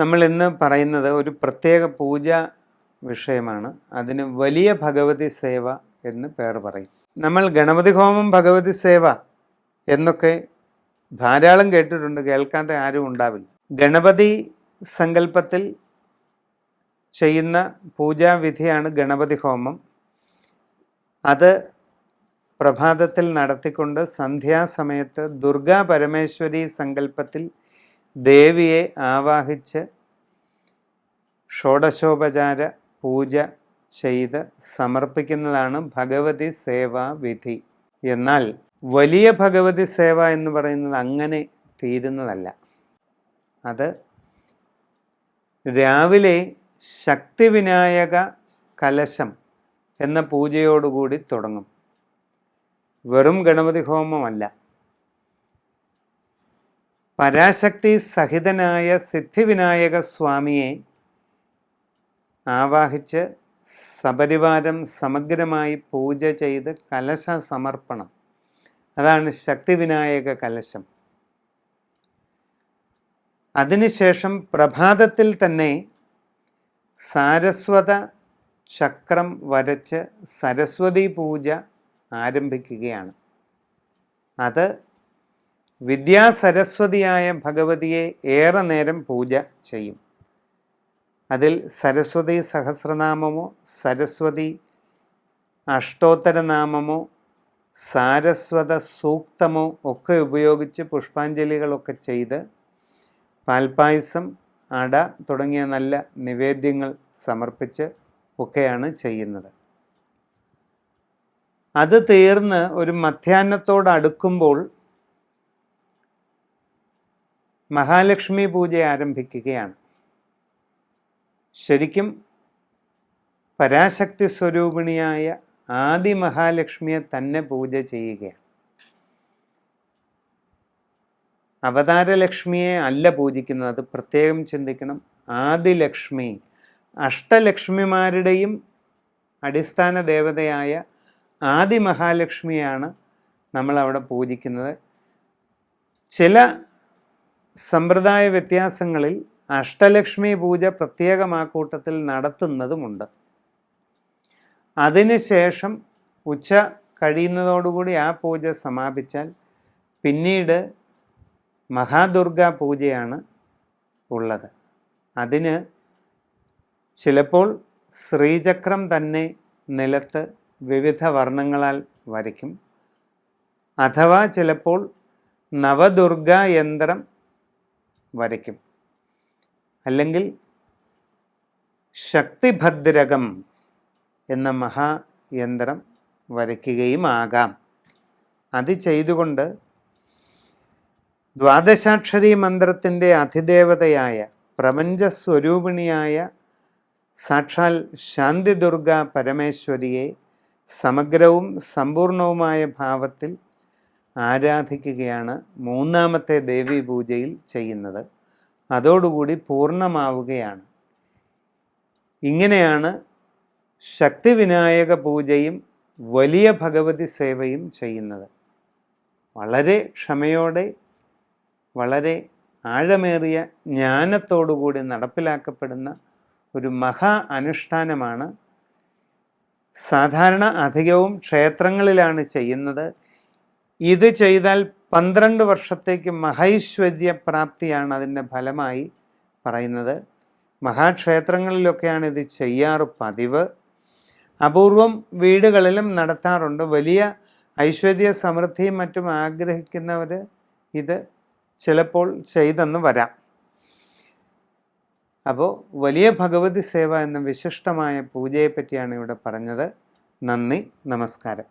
നമ്മൾ ഇന്ന് പറയുന്നത് ഒരു പ്രത്യേക പൂജ വിഷയമാണ്. അതിന് വലിയ ഭഗവതി സേവ എന്ന് പേർ പറയും. നമ്മൾ ഗണപതി ഹോമം ഭഗവതി സേവ എന്നൊക്കെ ധാരാളം കേട്ടിട്ടുണ്ട്. കേൾക്കാത്ത ആരും ഉണ്ടാവില്ല. ഗണപതി സങ്കല്പത്തിൽ ചെയ്യുന്ന പൂജാവിധിയാണ് ഗണപതി ഹോമം. അത് പ്രഭാതത്തിൽ നടത്തിക്കൊണ്ട് സന്ധ്യാസമയത്ത് ദുർഗാ പരമേശ്വരി സങ്കല്പത്തിൽ ദേവിയെ ആവാഹിച്ച് ഷോഡശോപചാര പൂജ ചെയ്ത് സമർപ്പിക്കുന്നതാണ് ഭഗവതി സേവാ വിധി. എന്നാൽ വലിയ ഭഗവതി സേവ എന്ന് പറയുന്നത് അങ്ങനെ തീരുന്നതല്ല. അത് രാവിലെ ശക്തിവിനായക കലശം എന്ന പൂജയോടുകൂടി തുടങ്ങും. വെറും ഗണപതി ഹോമമല്ല. പരാശക്തി സഹിതനായ സിദ്ധിവിനായക സ്വാമിയെ ആവാഹിച്ച് സപരിവാരം സമഗ്രമായി പൂജ ചെയ്ത് കലശ സമർപ്പണം അതാണ് ശക്തിവിനായക കലശം. അതിനുശേഷം പ്രഭാതത്തിൽ തന്നെ സാരസ്വത ചക്രം വരച്ച് സരസ്വതി പൂജ ആരംഭിക്കുകയാണ്. അത് വിദ്യാസരസ്വതിയായ ഭഗവതിയെ ഏറെ നേരം പൂജ ചെയ്യും. അതിൽ സരസ്വതി സഹസ്രനാമമോ സരസ്വതി അഷ്ടോത്തരനാമമോ സാരസ്വത സൂക്തമോ ഒക്കെ ഉപയോഗിച്ച് പുഷ്പാഞ്ജലികളൊക്കെ ചെയ്ത് പാൽപ്പായസം അട തുടങ്ങിയ നല്ല നിവേദ്യങ്ങൾ സമർപ്പിച്ച് ഒക്കെയാണ് ചെയ്യുന്നത്. അത് തീർന്ന് ഒരു മധ്യാഹ്നത്തോട് അടുക്കുമ്പോൾ മഹാലക്ഷ്മി പൂജ ആരംഭിക്കുകയാണ്. ശരിക്കും പരാശക്തി സ്വരൂപിണിയായ ആദി മഹാലക്ഷ്മിയെ തന്നെ പൂജ ചെയ്യുകയാണ്. അവതാരലക്ഷ്മിയെ അല്ല പൂജിക്കുന്നത് അത് പ്രത്യേകം ചിന്തിക്കണം. ആദിലക്ഷ്മി അഷ്ടലക്ഷ്മിമാരുടെയും അടിസ്ഥാന ദേവതയായ ആദി മഹാലക്ഷ്മിയാണ് നമ്മൾ അവിടെ പൂജിക്കുന്നത്. ചില സമ്പ്രദായ വ്യത്യാസങ്ങളിൽ അഷ്ടലക്ഷ്മി പൂജ പ്രത്യേകം ആ കൂട്ടത്തിൽ നടത്തുന്നതുമുണ്ട്. അതിനുശേഷം ഉച്ച കഴിയുന്നതോടുകൂടി ആ പൂജ സമാപിച്ചാൽ പിന്നീട് മഹാദുർഗ പൂജയാണ് ഉള്ളത്. അതിന് ചിലപ്പോൾ ശ്രീചക്രം തന്നെ നിലത്ത് വിവിധ വർണങ്ങളാൽ വരയ്ക്കും. അഥവാ ചിലപ്പോൾ നവദുർഗ യന്ത്രം വരയ്ക്കും. അല്ലെങ്കിൽ ശക്തിഭദ്രകം എന്ന മഹായന്ത്രം വരയ്ക്കുകയും ആകാം അത് ചെയ്തുകൊണ്ട് ദ്വാദശാക്ഷരി മന്ത്രത്തിന്റെ അതിദേവതയായ പ്രപഞ്ചസ്വരൂപിണിയായ സാക്ഷാൽ ശാന്തിദുർഗ പരമേശ്വരിയെ സമഗ്രവും സമ്പൂർണവുമായ ഭാവത്തിൽ ആരാധിക്കുകയാണ് മൂന്നാമത്തെ ദേവി പൂജയിൽ ചെയ്യുന്നത്. അതോടുകൂടി പൂർണമാവുകയാണ്. ഇങ്ങനെയാണ് ശക്തിവിനായക പൂജയും വലിയ ഭഗവതി സേവയും ചെയ്യുന്നത്. വളരെ ക്ഷമയോടെ വളരെ ആഴമേറിയ ജ്ഞാനത്തോടുകൂടി നടപ്പിലാക്കപ്പെടുന്ന ഒരു മഹാ അനുഷ്ഠാനമാണ് സാധാരണ അധികവും ക്ഷേത്രങ്ങളിലാണ് ചെയ്യുന്നത്. ഇത് ചെയ്താൽ പന്ത്രണ്ട് വർഷത്തേക്ക് മഹൈശ്വര്യ പ്രാപ്തിയാണ് അതിന്റെ ഫലമായി പറയുന്നത്. മഹാക്ഷേത്രങ്ങളിലൊക്കെയാണ് ഇത് ചെയ്യാറ് പതിവ്. അപൂർവം വീടുകളിലും നടത്താറുണ്ട്. വലിയ ഐശ്വര്യ സമൃദ്ധിയും മറ്റും ആഗ്രഹിക്കുന്നവർ ഇത് ചിലപ്പോൾ ചെയ്തെന്ന് വരാം. അപ്പോൾ വലിയ ഭഗവതി സേവ എന്ന വിശിഷ്ടമായ പൂജയെ പറ്റിയാണ് ഇവിടെ പറഞ്ഞത്. നന്ദി നമസ്കാരം.